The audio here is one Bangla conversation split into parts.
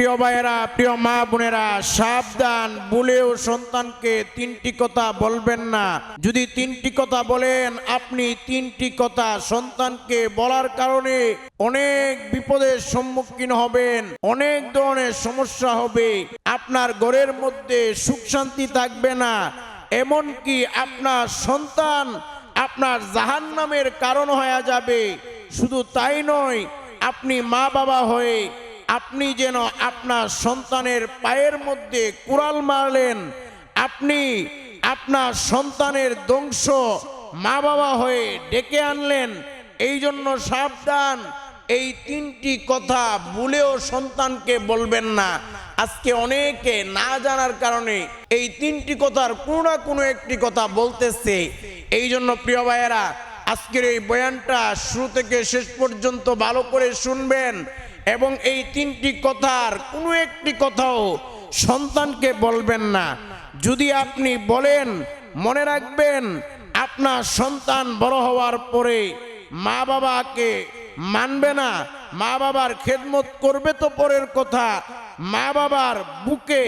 প্রিয় ভাইয়েরা, প্রিয় মা বোনেরা, সাবধান, বলেও সন্তানকে তিনটি কথা বলবেন না। যদি তিনটি কথা বলেন, আপনি তিনটি কথা সন্তানকে বলার কারণে অনেক বিপদের সম্মুখীন হবেন, অনেক ধরনের সমস্যা হবে, আপনার ঘরের মধ্যে সুখ শান্তি থাকবে না। এমনকি আপনার সন্তান আপনার জাহান্নামের কারণ হয়ে যাবে। শুধু তাই নয়, আপনি মা বাবা হয়ে আপনি যেন আপনার সন্তানের পায়ের মধ্যে কুড়াল মারলেন, আপনি আপনার সন্তানের দংশ মা বাবা হয়ে ডেকে আনলেন, এই জন্য সাবধান। এই তিনটি কথা ভুলেও সন্তানকে বলবেন না। আজকে অনেকে না জানার কারণে এই তিনটি কথার কোনো না কোনো একটি কথা বলতেছে। এই জন্য প্রিয় ভাইয়েরা, আজকের এই বয়ানটা শুরু থেকে শেষ পর্যন্ত ভালো করে শুনবেন। এবং এই তিনটি কথার কোনো একটি কথাও সন্তানকে বলবেন না। যদি আপনি বলেন, মনে রাখবেন, আপনার সন্তান বড় হওয়ার পরে মা বাবাকে মানবে না মা বাবার খেদমত করবে তো পরের কথা মা বাবার বুকে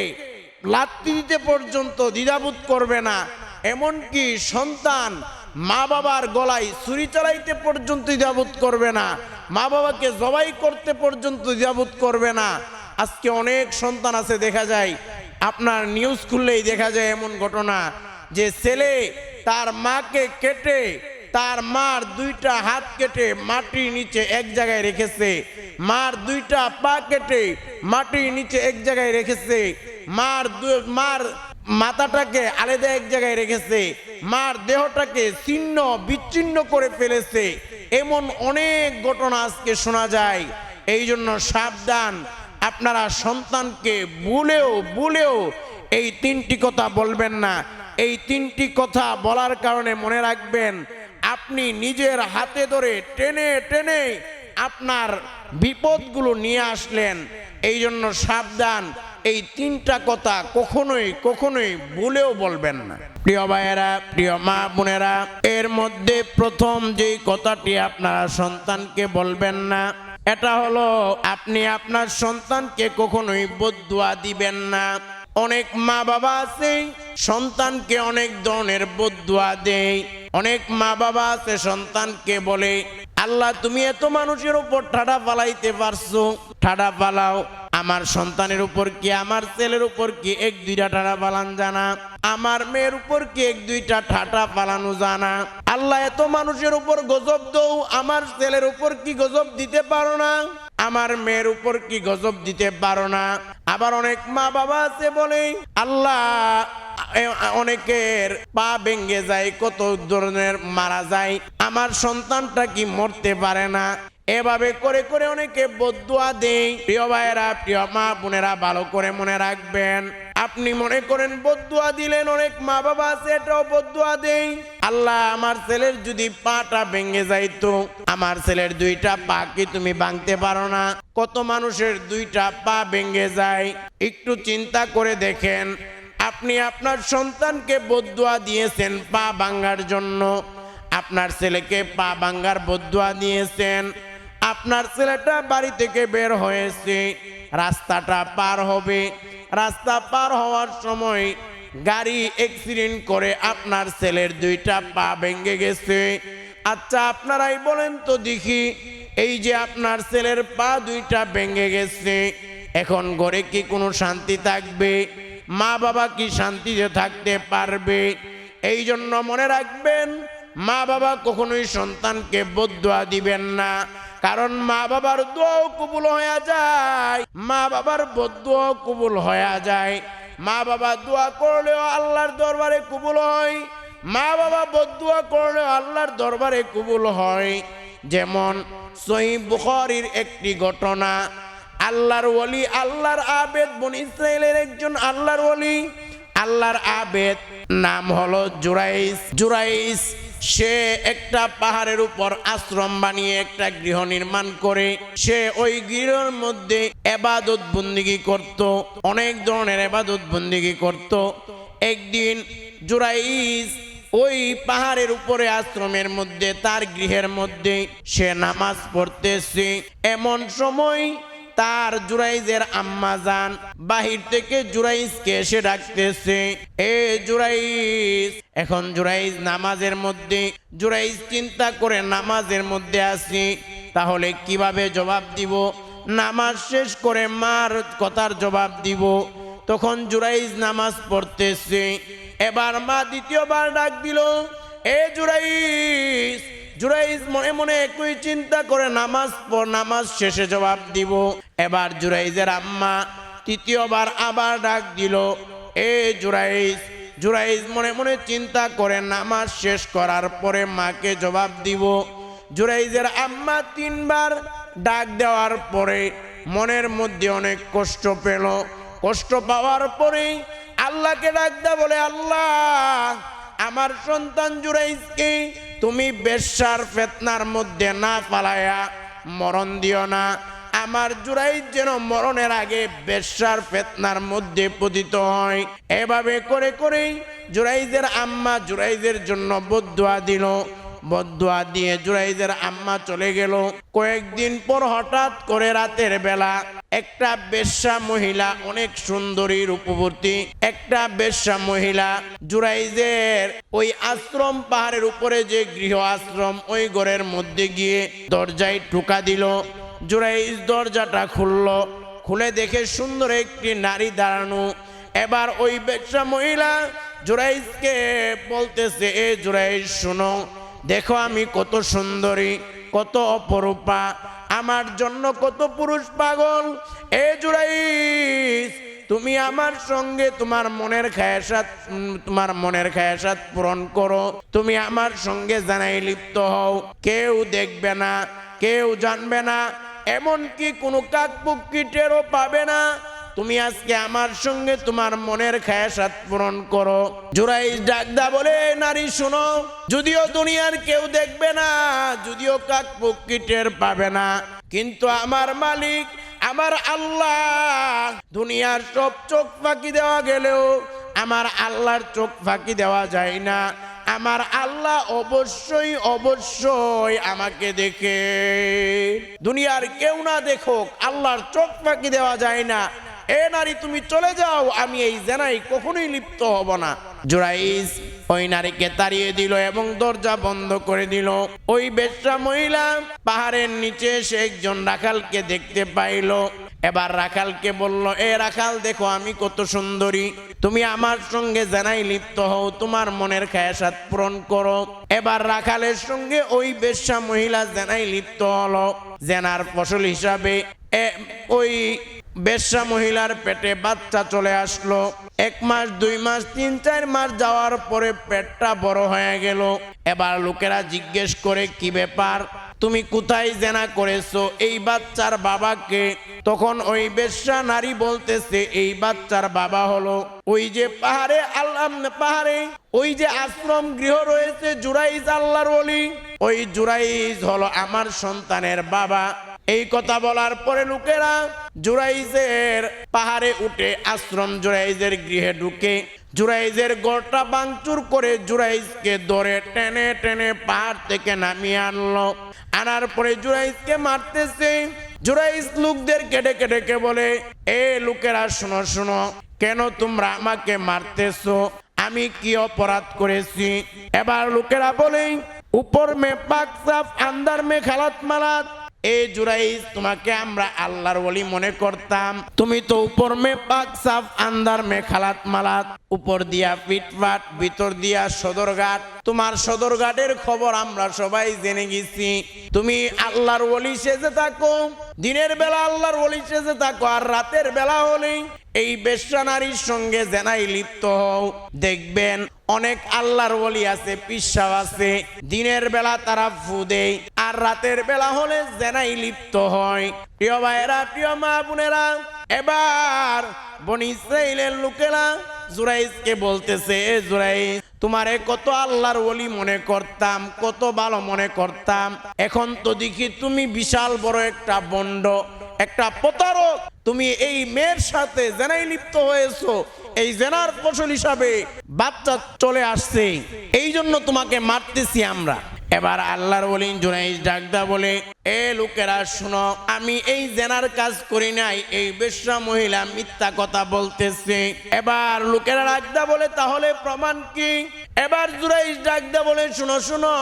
লাত্তি দিতে পর্যন্ত দ্বিধাবোধ করবে না। এমনকি সন্তান মা বাবার গলায় ছুরি চালাইতে পর্যন্ত দ্বিধাবোধ করবে না। মা বাবাকে জবাই করতে পর্যন্ত দ্বিধাবোধ করবে না। আজকে অনেক সন্তান আছে, দেখা যায়। আপনার নিউজ খুললেই দেখা যায় এমন ঘটনা যে ছেলে তার মাকে কেটে, তার মার দুইটা হাত কেটে মাটির নিচে এক জায়গায় রেখেছে। মার দুইটা পা কেটে মাটির নিচে এক জায়গায় রেখেছে। মার মার মাথাটাকে আলাদা এক জায়গায় রেখেছে। মার দেহটাকে ছিন্ন, বিচ্ছিন্ন করে ফেলেছে। এমন অনেক ঘটনা আজকে শোনা যায়। এই জন্য সাবধান। আপনারা সন্তানকে ভুলেও ভুলেও এই তিনটি কথা বলবেন না। এই তিনটি কথা বলার কারণে মনে রাখবেন, আপনি নিজের হাতে ধরে টেনে টেনে আপনার বিপদগুলো নিয়ে আসলেন। এই জন্য সাবধান। এই তিনটা কথা কখনোই কখনোই ভুলেও বলবেন না। প্রিয় ভাইয়েরা, প্রিয় মা বোনেরা, এর মধ্যে প্রথম যেই কথাটি আপনারা সন্তানকে বলবেন না, এটা হলো আপনি আপনার সন্তানকে কখনোই বদুয়া দিবেন না। অনেক মা বাবা আছে, সন্তানকে অনেক ধরনের বদুয়া দেয়। অনেক মা বাবা আছে, সন্তানকে বলে, আল্লাহ, তুমি এত মানুষের উপর ঠাডা পালাইতে পারছ। ঠাডা পালাও আমার সন্তানের উপর কি, আমার ছেলের উপর কি এক, দুইটা ঠাডা পালান জানা? আমার মেয়ের উপর কি এক, দুইটা ঠাটা পালানো জানা? আল্লাহ এত মানুষের উপর গজব দৌ আমার ছেলের উপর কি গজব দিতে পারো না? আমার মেয়ের উপর কি গজব দিতে পারো না? আবার অনেক মা বাবা আছে বলে, আল্লাহ অনেকের পা ভেঙ্গে যায়, কত ধরনের মারা যায়। আমার সন্তানটা কি মরতে পারে না? এভাবে করে করে অনেকে বদুয়া দেই। প্রিয় ভাইয়েরা, প্রিয় মা বোনেরা, ভালো করে মনে রাখবেন, আপনি মনে করেন বদুয়া দিলেন, অনেক মা বাবা আছে, এটাও বদুয়া দেই। আল্লাহ আমার ছেলের যদি পাটা ভেঙে যাইতো, আমার ছেলের দুইটা পা কি তুমি ভাঙতে পারো না? কত মানুষের দুইটা পা ভেঙে যায়। একটু চিন্তা করে দেখেন, আপনি আপনার সন্তানকে বদুয়া দিয়েছেন পা ভাঙ্গার জন্য। আপনার ছেলেকে পা ভাঙ্গার বদুয়া দিয়েছেন। আপনার ছেলেটা বাড়ি থেকে বের হয়েছে। রাস্তাটা পার হবে। রাস্তা পার হওয়ার সময় গাড়ি অ্যাক্সিডেন্ট করে আপনার ছেলের দুইটা পা ভেঙে গেছে। আচ্ছা আপনারাই বলেন তো দেখি, এই যে আপনার ছেলের পা দুইটা ভেঙে গেছে, এখন ঘরে কি কোনো শান্তি থাকবে? মা বাবা কি শান্তিতে থাকতে পারবে? এই জন্য মনে রাখবেন, মা বাবা কখনোই সন্তানকে বদুয়া দিবেন না। কারণ মা বাবার দোয়াও কবুল হয়ে যায়, মা বাবার বদুয়াও কবুল হয়ে যায়। মা বাবা দোয়া করলেও আল্লাহর দরবারে কবুল হয়, মা বাবা বদুয়া করলেও আল্লাহর দরবারে কবুল হয়। যেমন সহি বুখারীর একটি ঘটনা, আল্লাহর ওলি আল্লাহর আবেদ, বন ইসরায়েলের একজন আল্লাহর ওলি। আল্লাহর আবেদ নাম হলো জুরাইস জুরাইস সে একটা পাহাড়ের উপর আশ্রম বানিয়ে একটা গৃহ নির্মাণ করে। সে ওই গৃহের মধ্যে এবাদত বন্দিগি করত, অনেক ধরনের এবাদত বন্দিগি করত। একদিন জুরাইস ওই পাহাড়ের উপরে আশ্রমের মধ্যে, তার গৃহের মধ্যে সে নামাজ পড়তেছে। এমন সময় তার জুরাইজের আম্মা যান বাহির থেকে জুরাইজকে এসে ডাকতেছে, এ জুরাইজ! এখন জুরাইজ নামাজের মধ্যে, জুরাইজ চিন্তা করে নামাজের মধ্যে আসি তাহলে কীভাবে জবাব দিব? নামাজ শেষ করে মার কথার জবাব দিব। তখন জুরাইজ নামাজ পড়তেছে, এবার মা দ্বিতীয়বার ডাক দিল, এ জুরাইজ! জুরাইজ মনে মনে একই চিন্তা করে, নামাজ নামাজ শেষে জবাব দিব। এবার জুরাইজের আম্মা তৃতীয়বার আবার ডাক দিল, এ জুরাইজ জুরাইজ মনে মনে চিন্তা করে, নামাজ শেষ করার পরে মাকে জবাব দিব। জুরাইজের আম্মা তিনবার ডাক দেওয়ার পরে মনের মধ্যে অনেক কষ্ট পেল। কষ্ট পাওয়ার পরেই আল্লাহকে ডাক দেয়া বলে, আল্লাহ, আমার সন্তান জুরাইজকে তুমি বেশ্যার ফেতনার মধ্যে না পালায়া মরণ দিও না। আমার জুরাই যেন মরণের আগে বেশ্যার ফেতনার মধ্যে পতিত হয়। এভাবে করে করেই জুরাইজের আম্মা জুরাইজের জন্য বদুয়া দিল। বদুয়া দিয়ে জুরাইজের আম্মা চলে গেল। কয়েকদিন পর হঠাৎ করে রাতের বেলা একটা বেশ্যা মহিলা, অনেক সুন্দরী রূপবতী, একটা বেশ্যা মহিলা জুরাইজের ওই আশ্রম পাহাড়ের উপরে যে গৃহ আশ্রম ওই ঘরের মধ্যে গিয়ে দরজায় ঠুকা দিল। জুরাইজ দরজাটা খুলল। খুলে দেখে সুন্দর একটি নারী দাঁড়ানো। এবার ওই বেশ্যা মহিলা জুরাইজকে বলতেছে, এ জুরাইজ, শোনো দেখো আমি কত সুন্দরী, কত অপরূপা, আমার জন্য কত পুরুষ পাগল। এ জুরাইস, তুমি আমার সঙ্গে তোমার মনের খায়াসাত তোমার মনের খায়াসাত পূরণ করো। তুমি আমার সঙ্গে জানাই লিপ্ত হও। কেউ দেখবে না, কেউ জানবে না, এমনকি কোনো কাকপুক্কি টেরও পাবে না। তুমি আজকে আমার সঙ্গে তোমার মনের খায়াসাত পূরণ করো। জুরাইজ ডাকদা বলে নারী, শুনো, যদিও দুনিয়ার কেউ দেখবে না, যদিও কাক পক্ষী টের পাবে না, কিন্তু আমার মালিক, আমার আল্লাহ, দুনিয়ার সব চোখ ফাঁকি দেওয়া গেলেও আমার আল্লাহর চোখ ফাঁকি দেওয়া যায় না। আমার আল্লাহ অবশ্যই অবশ্যই আমাকে দেখে। দুনিয়ার কেউ না দেখুক, আল্লাহর চোখ ফাঁকি দেওয়া যায় না। এ নারী, তুমি চলে যাও, আমি এই জেনাই কখনোই লিপ্ত হব না। জুরাইজ ওই নারীকে তাড়িয়ে দিল এবং দরজা বন্ধ করে দিল। ওই বেশ্যা মহিলা পাহাড়ের নিচে সে একজন রাখালকে দেখতে পাইল। এবার রাখালকে বলল, এ রাখাল, দেখো আমি কত সুন্দরী। তুমি আমার সঙ্গে জানাই লিপ্ত হও, তোমার মনের খায়াসাত পূরণ করো। এবার রাখালের সঙ্গে ওই বেশ্যা মহিলা জেনাই লিপ্ত হলো। জেনার ফসল হিসাবে ওই বেশ্যা মহিলার পেটে বাচ্চা চলে আসলো। এক মাস, দুই মাস, তিন, চার মাস যাওয়ার পরে পেটটা বড় হয়ে গেল। এবার লোকেরা জিজ্ঞেস করে, কি ব্যাপার? তুমি কোথায় জেনা করেছ? এই বাচ্চার বাবাকে তখন ওই বেশ্যা নারী বলতেছে, এই বাচ্চার বাবা হলো ওই যে পাহাড়ে, আল্লাহ পাহাড়ে, ওই যে আশ্রম গৃহ রয়েছে জুরাইজ আল্লাহর ওলি। ওই জুরাইজ হলো আমার সন্তানের বাবা। এই কথা বলার পরে লোকেরা জুরাইজের পাহাড়ে উঠে আশ্রম জুরাইজের গৃহে ঢুকে জুরাইজের গড়টা বাংচুর করে জুরাইজকে ধরে টেনে টেনে পাহাড় থেকে নামিয়ে আনলো। আনার পরে জুরাইজকে মারতেছে। জুরাইজ লোকদের কেটে কেটে বলে, এ লোকেরা, শোনো শোনো, কেন তোমরা আমাকে মারতেছো? আমি কি অপরাধ করেছি? এবার লোকেরা বলে, উপর মে পাক সাফ, আন্দার মে খালাত মালাত। এ জুরাইজ তোমাকে আমরা আল্লাহর বলি মনে করতাম। তুমি তো উপর মে পাক সাফ আন্দার মে খালাত মালাত। উপর দিয়া পিটপাট ভিতর দিয়া সদরঘাট। তোমার সদরঘাটের খবর আমরা সবাই জেনে গেছি। তুমি আল্লাহর বলি সেজে থাকো, দিনের বেলা আল্লাহর বলি সেজে থাকো, আর রাতের বেলা হলেই এই বেশ্যা নারীর সঙ্গে জেনাই লিপ্ত হও। দেখবেন অনেক আল্লাহর ওলি আছে, পিসাব আছে। দিনের বেলা তারা ফু আর রাতের বেলা হলে জেনাই লিপ্ত হয়। প্রিয় ভাইয়েরা, প্রিয় মা বোনেরা, এবার বনি ইসরাইলের লোকেরা জুরাইজকে বলতেছে, "এ জুরাইজ তোমারে কত আল্লাহর ওলি মনে করতাম, কত ভালো মনে করতাম। এখন তো দেখি তুমি বিশাল বড় একটা বন্ড। একটা প্রতারক। তুমি এই মেয়ের সাথে জেনাই লিপ্ত হয়েছো। এই জেনার ফসল হিসাবে বাচ্চা চলে আসছে। এই জন্য তোমাকে মারতেছি আমরা। এবার আল্লাহর বলিন জুনাইজ ডাকদা বলে, এ লোকেরা, শুনো, আমি এই জেনার কাজ করি নাই। এই বেশ্যা মহিলা মিথ্যা কথা বলতেছে। এবার লোকেরা ডাকদা বলে, তাহলে প্রমাণ কি? এবার জুরাইজ ডাকদা বলে, শুনো শুনো,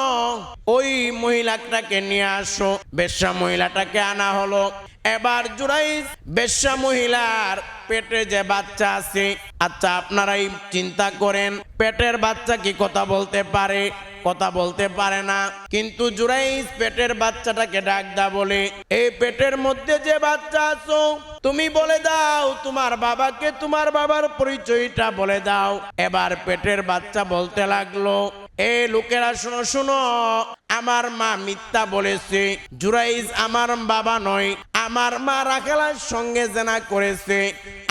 ওই মহিলাটাকে নিয়ে আসো। বেশ্যা মহিলাটাকে আনা হলো। এবার জুরাইজ বেশ্যা মহিলার পেটে যে বাচ্চা আছে আচ্ছা আপনারাই চিন্তা করেন, পেটের বাচ্চা কি কথা বলতে পারে, কথা বলতে পারে না। কিন্তু জুরাইজ পেটের বাচ্চাটাকে ডাক দা বলে, এই পেটের মধ্যে যে বাচ্চা আছো, তুমি বলে দাও, তোমার বাবাকে তোমার বাবার পরিচয়টা বলে দাও। এবার পেটের বাচ্চা বলতে লাগল, এ লোকেরা, শুনো শুনো, আমার মা মিথ্যা বলেছে। জুরাইজ আমার বাবা নয় আমার মা রাখালার সঙ্গে জেনা করেছে।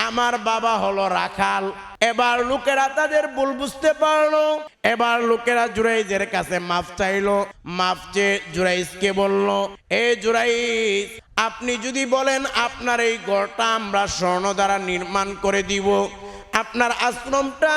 আমার বাবা হলো রাখাল। এবার লোকেরা তাদের ভুল বুঝতে পারল। এবার লোকেরা জুরাইজের কাছে মাফ চাইলো। মাফ চেয়ে জুরাইজকে বলল, এ জুরাইজ, আপনি যদি বলেন আপনার এই ঘরটা আমরা স্বর্ণ দ্বারা নির্মাণ করে দিব। আপনার আশ্রমটা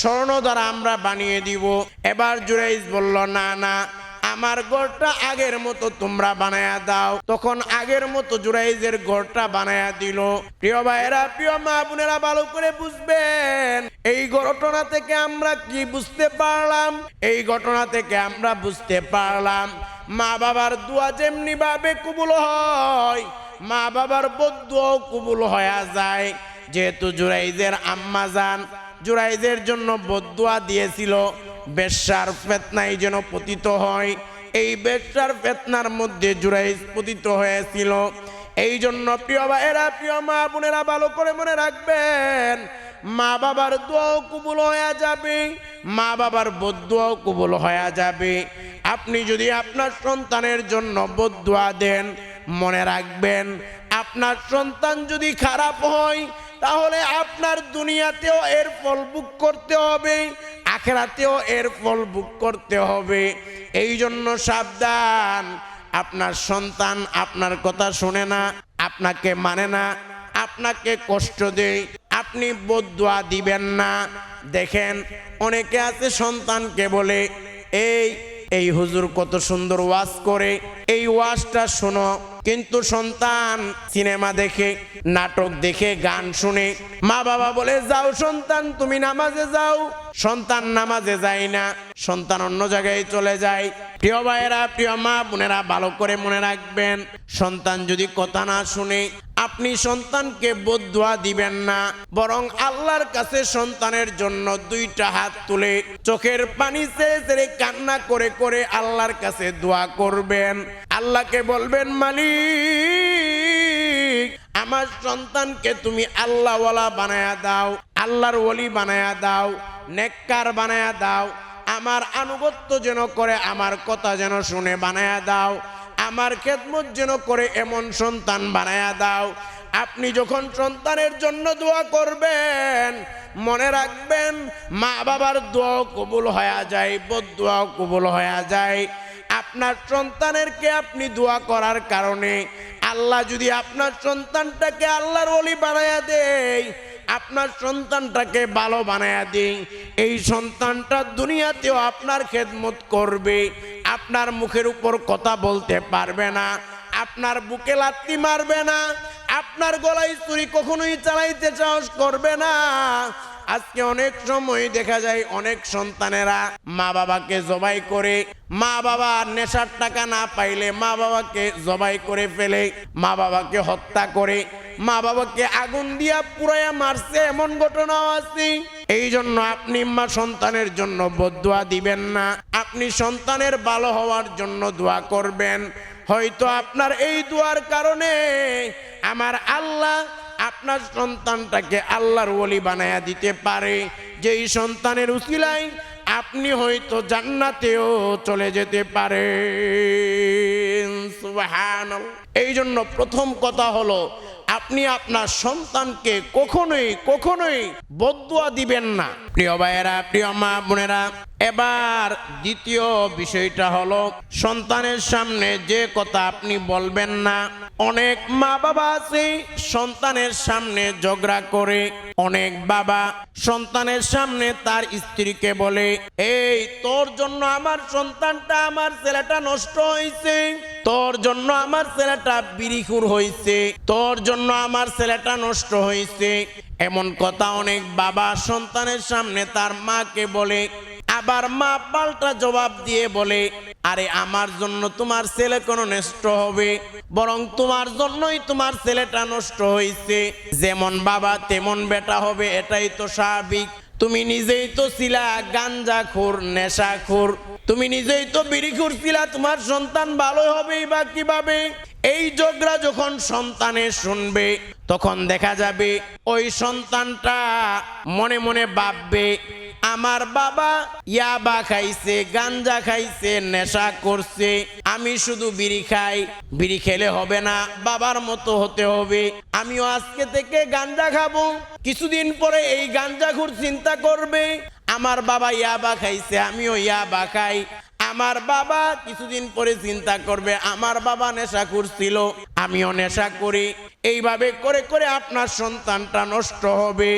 স্বর্ণ দ্বারা আমরা বানিয়ে দিব। এবার জুরাইজ বলল, না না আমার গড়টা আগের মতো তোমরা বানায়া দাও। তখন আগের মতো জুরাইজের গড়টা বানায়া দিল। প্রিয় ভাইয়েরা, প্রিয় মা বোনেরা, ভালো করে বুঝবেন। এই ঘটনা থেকে আমরা কি বুঝতে পারলাম? এই ঘটনা থেকে আমরা বুঝতে পারলাম, মা বাবার দোয়া যেমনি ভাবে কবুল হয়, মা বাবার বদুয়াও কবুল হয়ে যায়। যেহেতু জুরাইজের আম্মা যান জুরাইজের জন্য বদুয়া দিয়েছিল। বেশ্যার ফেতনাই যেন পতিত হয়। এই বেশ্যার ফেতনার মধ্যে জুরাইজ পতিত হয়েছিল। এই জন্য প্রিয় ভাইয়েরা, প্রিয় মা বোনেরা, ভালো করে মনে রাখবেন, মা বাবার দোয়াও কবুল হয়ে যাবে, মা বাবার বদুয়াও কবুল হয়ে যাবে। আপনি যদি আপনার সন্তানের জন্য বদুয়া দেন, মনে রাখবেন, আপনার সন্তান যদি খারাপ হয় তাহলে আপনার দুনিয়াতেও এর ফল বুক করতে হবে, আখেরাতেও এর ফল বুক করতে হবে। এই জন্য সাবধান, আপনার সন্তান আপনার কথা শোনে না, আপনাকে মানে না, আপনাকে কষ্ট দেয়, আপনি বদুয়া দিবেন না। দেখেন, অনেকে আছে সন্তানকে বলে, এই এই হুজুর কত সুন্দর ওয়াজ করে, এই ওয়াজটা শোনো। কিন্তু সন্তান সিনেমা দেখে, নাটক দেখে, গান শুনে, মা বাবা বলে, যাও সন্তান, তুমি নামাজে যাও। সন্তান নামাজে যায় না, সন্তান অন্য জায়গায় চলে যায়। প্রিয় ভাইয়েরা, প্রিয় মা বোনেরা, ভালো করে মনে রাখবেন, সন্তান যদি কথা না শুনে, আপনি সন্তানকে বদুয়া দিবেন না, বরং আল্লাহর কাছে সন্তানের জন্য দুইটা হাত তুলে চোখের পানি চেয়ে কান্না করে করে আল্লাহর কাছে দোয়া করবেন। আল্লাহকে বলবেন, মালিক আমার সন্তানকে তুমি আল্লাহওয়ালা বানায়া দাও, আল্লাহর ওলি বানায়া দাও, নেককার বানায়া দাও, আমার আনুগত্য যেন করে, আমার কথা যেন শুনে বানায়া দাও, আমার খেদমত যেন করে, এমন সন্তান বানায়া দাও। আপনি যখন সন্তানের জন্য দোয়া করবেন, মনে রাখবেন মা বাবার দোয়াও কবুল হয়ে যায় বদুয়াও কবুল হয়ে যায়। আপনার সন্তানেরকে আপনি দোয়া করার কারণে আল্লাহ যদি আপনার সন্তানটাকে আল্লাহর ওলি বানায়া দেয়, আপনার সন্তানটাকে ভালো বানায়া দিই এই সন্তানটা দুনিয়াতেও আপনার খেদমত করবে, আপনার মুখের উপর কথা বলতে পারবে না, আপনার বুকে লাত্তি মারবে না, আপনার গলায় চুরি কখনোই চালাইতে সাহস করবে না আজকে অনেক সময় দেখা যায় অনেক সন্তানেরা মা বাবাকে জবাই করে মা বাবা নেশার টাকা না পাইলে মা বাবাকে জবাই করে ফেলে মা বাবাকে হত্যা করে মা বাবাকে আগুন দিয়া পুরাইয়া মারছে, এমন ঘটনাও আছে। এই জন্য আপনি মা সন্তানের জন্য বদুয়া দিবেন না। আপনি সন্তানের ভালো হওয়ার জন্য দোয়া করবেন। হয়তো আপনার এই দোয়ার কারণে আমার আল্লাহ আপনার সন্তানটাকে আল্লাহর ওলি বানায়া দিতে পারে। যেই সন্তানের উসিলায় আপনি হয়তো জান্নাতেও চলে যেতে পারে এই জন্য প্রথম কথা হলো আপনি আপনার সন্তানকে কখনোই কখনোই বদুয়া দিবেন না। প্রিয় ভাইয়েরা, প্রিয় মা বোনেরা, এবার দ্বিতীয় বিষয়টা হলো, সন্তানের সামনে যে কথা আপনি বলবেন না, অনেক মা বাবা আছে, সন্তানের সামনে ঝগড়া করে, অনেক বাবা সন্তানের সামনে তার স্ত্রীকে বলে, এই, তোর জন্য আমার সন্তানটা, আমার ছেলেটা নষ্ট হয়েছে তোর জন্য আমার ছেলেটা বিরিখুর হয়েছে তোর জন্য আমার ছেলেটা নষ্ট হয়েছে এমন কথা অনেক বাবা সন্তানের সামনে তার মাকে বলে, আবার মা পাল্টা জবাব দিয়ে বলে, আরে আমার জন্য তোমার ছেলে কোনো নষ্ট হবে, বরং তোমার জন্যই তোমার ছেলেটা নষ্ট হয়েছে যেমন বাবা তেমন বেটা হবে, এটাই তো স্বাভাবিক। তুমি নিজেই তো ছিলা গাঞ্জা খোর নেশা খোর তুমি নিজেই তো বিড়িখুর ছিলা, তোমার সন্তান ভালো হবেই বা কীভাবে? এই যোগরা যখন সন্তানে শুনবে, তখন দেখা যাবে ওই সন্তানটা মনে মনে ভাববে আমার বাবা ইয়াবা খাইছে, গাঞ্জা খাইছে, নেশা করছে। আমি শুধু বিড়ি খাই, বিড়ি খেলে হবে না, বাবার মতো হতে হবে। আমিও আজকে থেকে গাঞ্জা খাব। কিছুদিন পরে এই গাঞ্জাখুর চিন্তা করবে, আমার বাবা ইয়াবা খাইছে, আমিও ইয়াবা খাই। আমার বাবা কিছুদিন পরে চিন্তা করবে, আমার বাবা নেশা করছিল, আমিও নেশা করি। এইভাবে করে করে আপনার সন্তানটা নষ্ট হবে।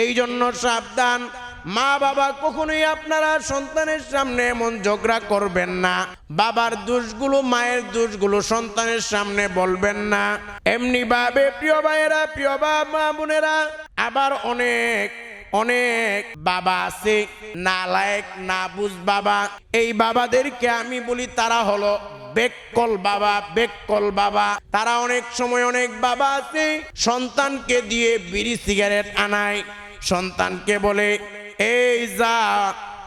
এই জন্য সাবধান মা বাবা কখনোই আপনারা সন্তানের সামনে এমন ঝগড়া করবেন না। বাবার দোষগুলো, মায়ের দোষগুলো সন্তানের সামনে বলবেন না। এমনি ভাবে প্রিয় ভাইয়েরা, প্রিয় বা, মা বোনেরা, আবার অনেক অনেক বাবা আছে না লায়ক না বুঝ বাবা। এই বাবাদেরকে আমি বলি তারা হলো বেককল বাবা বেককল বাবা। তারা অনেক সময় অনেক বাবা আছে, সন্তানকে দিয়ে বিড়ি সিগারেট আনায়। সন্তানকে বলে এই যা,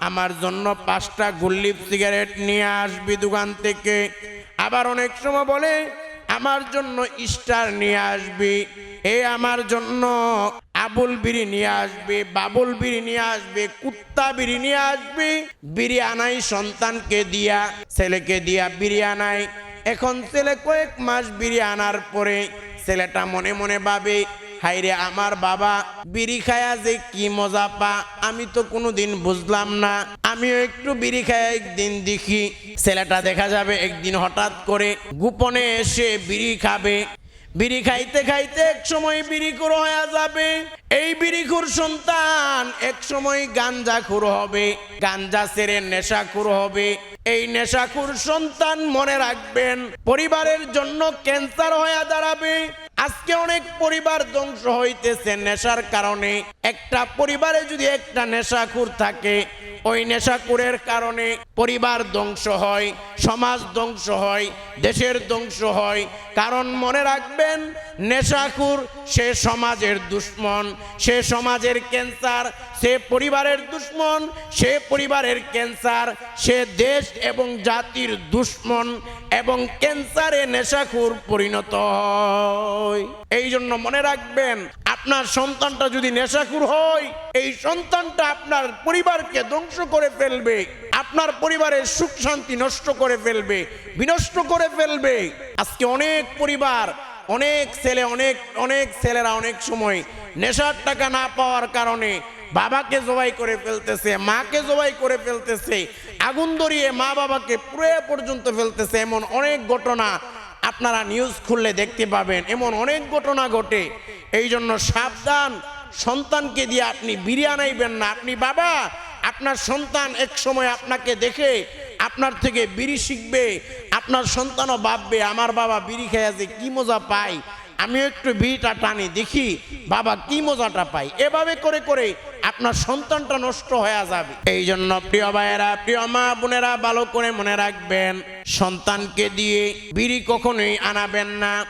আমার জন্য পাঁচটা গুল্লিপ সিগারেট নিয়ে আসবি দোকান থেকে। আবার অনেক সময় বলে, আমার জন্য স্টার নিয়ে আসবি। এ আমার জন্য আবুল বিড়ি নিয়ে আসবে, বাবুল বিড়ি নিয়ে আসবে, কুত্তা বিড়ি নিয়ে আসবে। বিড়ি আনাই সন্তানকে দিয়া, ছেলেকে দিয়া বিড়ি আনাই। এখন ছেলে কয়েক মাস বিড়ি আনার পরে ছেলেটা মনে মনে ভাবে হাইরে আমার বাবা, বিড়ি খায়া যে কি মজা পা, আমি তো কোনোদিন বুঝলাম না। আমিও একটু বিড়ি খায়া একদিন দেখি, ছেলেটা দেখা যাবে একদিন হঠাৎ করে গোপনে এসে বিড়ি খাবে। বিড়ি খাইতে খাইতে এক সময় বিড়িখুর হয়ে যাবে। এই বিড়িখুর সন্তান এক সময় গাঞ্জা গাঞ্জাখুর হবে, গাঞ্জা সেরে নেশাখুর হবে। এই নেশাখুর সন্তান মনে রাখবেন, পরিবারের জন্য ক্যান্সার হয়ে দাঁড়াবে। আজকে অনেক পরিবার ধ্বংস হইতেছে নেশার কারণে। একটা পরিবারে যদি একটা নেশাখুর থাকে, ওই নেশাকুরের কারণে পরিবার ধ্বংস হয়, সমাজ ধ্বংস হয়, দেশের ধ্বংস হয়। কারণ মনে রাখবেন নেশাকুর সে সমাজের দুশ্মন, সে সমাজের ক্যান্সার, সে পরিবারের দুশ্মন, সে পরিবারের ক্যান্সার, সে দেশ এবং জাতির দুশ্মন। এবং ক্যান্সারে নেশাখুর পরিণত হয়। এই জন্য মনে রাখবেন, আপনার সন্তানটা যদি নেশাখুর হয়, এই সন্তানটা আপনার পরিবারকে ধ্বংস করে ফেলবে, আপনার পরিবারের সুখ শান্তি নষ্ট করে ফেলবে, বিনষ্ট করে ফেলবে। আজকে অনেক পরিবার, অনেক ছেলে, অনেক অনেক ছেলেরা অনেক সময় নেশার টাকা না পাওয়ার কারণে বাবাকে জবাই করে ফেলতেছে, মাকে জবাই করে ফেলতেছে, আগুন ধরিয়ে মা বাবাকে পুরো পর্যন্ত ফেলতেছে, এমন অনেক ঘটনা আপনারা নিউজ খুললে দেখতে পাবেন, এমন অনেক ঘটনা ঘটে। এই জন্য সাবধান, সন্তানকে দিয়ে আপনি বিরিয়ানাইবেন না। আপনি বাবা, আপনার সন্তান এক সময় আপনাকে দেখে আপনার থেকে বিড়ি শিখবে, আপনার সন্তানও ভাববে, আমার বাবা বিড়ি খেয়ে যে কি মজা পায়? আমিও একটু বিটা টানি, দেখি বাবা কি মজাটা পাই এভাবে করে করে আপনার সন্তানটা নষ্ট হয়ে যাবে। এই জন্য প্রিয় ভাইয়েরা, প্রিয় মা বোনেরা, ভালো করে মনে রাখবেন, সন্তানকে দিয়ে বিড়ি কখনোই আনাবেন না।